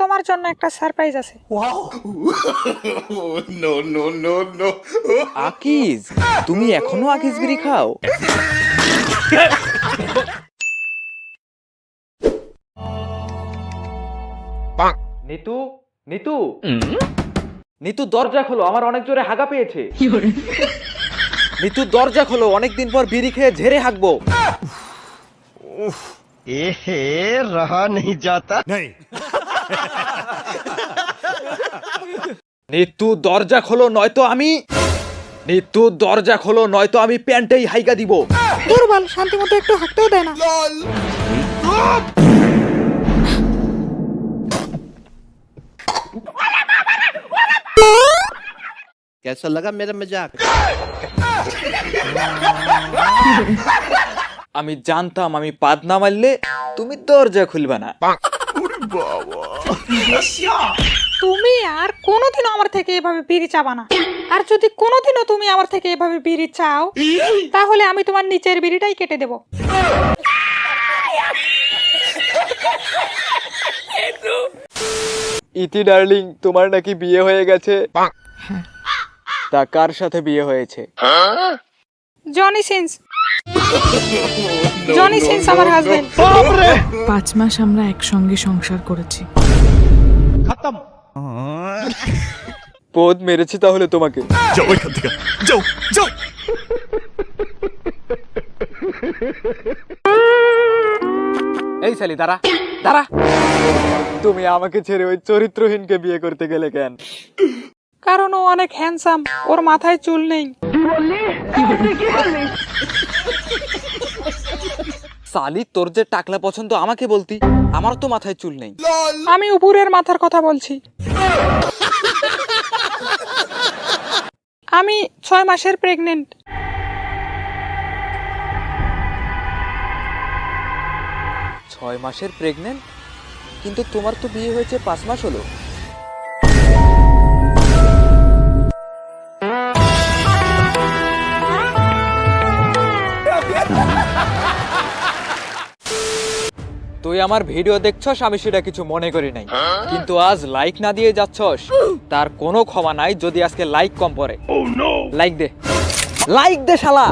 তোমার জন্য একটা সারপ্রাইজ আছে। নো নো আকিজ তুমি এখনও আকিজ বিড়ি খাও? নিতু নিতু। নিতু দরজা খোলো আমার অনেক জোরে হাগা পেয়েছে। নিতু দরজা খোলো অনেকদিন পর বিড়ি খেয়ে ঝেড়ে হাঁকবো এহে রহা নেই যাতা। নেই। নিতু দরজা খোলো নয়তো আমি নিতু দরজা খোলো নয়তো আমি প্যান্টেই হাইকা দিব দুর্বল শান্তি মতো একটু হাঁটতেও দেয় না कैसा लगा मेरा मजाक আমি জানতাম আমি পাদ না মারলে তুমি দরজা খুলবে না তুমি আর কোনোদিনও আমার থেকে এভাবে বিড়ি চাবা না। আর যদি কোনোদিনও তুমি আমার থেকে এভাবে বিড়ি চাও তাহলে আমি তোমার নিচের বিড়িটাই কেটে দেবো। ইতি ডার্লিং তোমার নাকি বিয়ে হয়ে গেছে। তা কার সাথে বিয়ে হয়েছে? জনি সিন্স জনি সিন্স আমার হাজবেন্ড পাঁচ মাস আমরা একসঙ্গে সংসার করেছি। পদ মেরেছি তাহলে তোমাকে। যাও এখান থেকে। যাও যাও! এই সালি দাঁড়া দাঁড়া। তুমি আমাকে ছেড়ে ওই চরিত্রহীনকে বিয়ে করতে গেলে কেন? কারণ ও অনেক হ্যান্ডসাম ওর মাথায় চুল নেই। সালি তোর যে টাকলা পছন্দ আমাকে বলতি আমার তো মাথায় চুল নেই। আমি উপরের মাথার কথা বলছি। আমি ছয় মাসের প্রেগনেন্ট ছয় মাসের প্রেগনেন্ট কিন্তু তোমার তো বিয়ে হয়েছে পাঁচ মাস হলো। তুই আমার ভিডিও দেখছস আমি সেটা কিছু মনে করি নাই। কিন্তু আজ লাইক না দিয়ে যাচ্ছস তার কোনো ক্ষমা নাই যদি আজকে লাইক কম পড়ে। লাইক দে। লাইক দে শালা!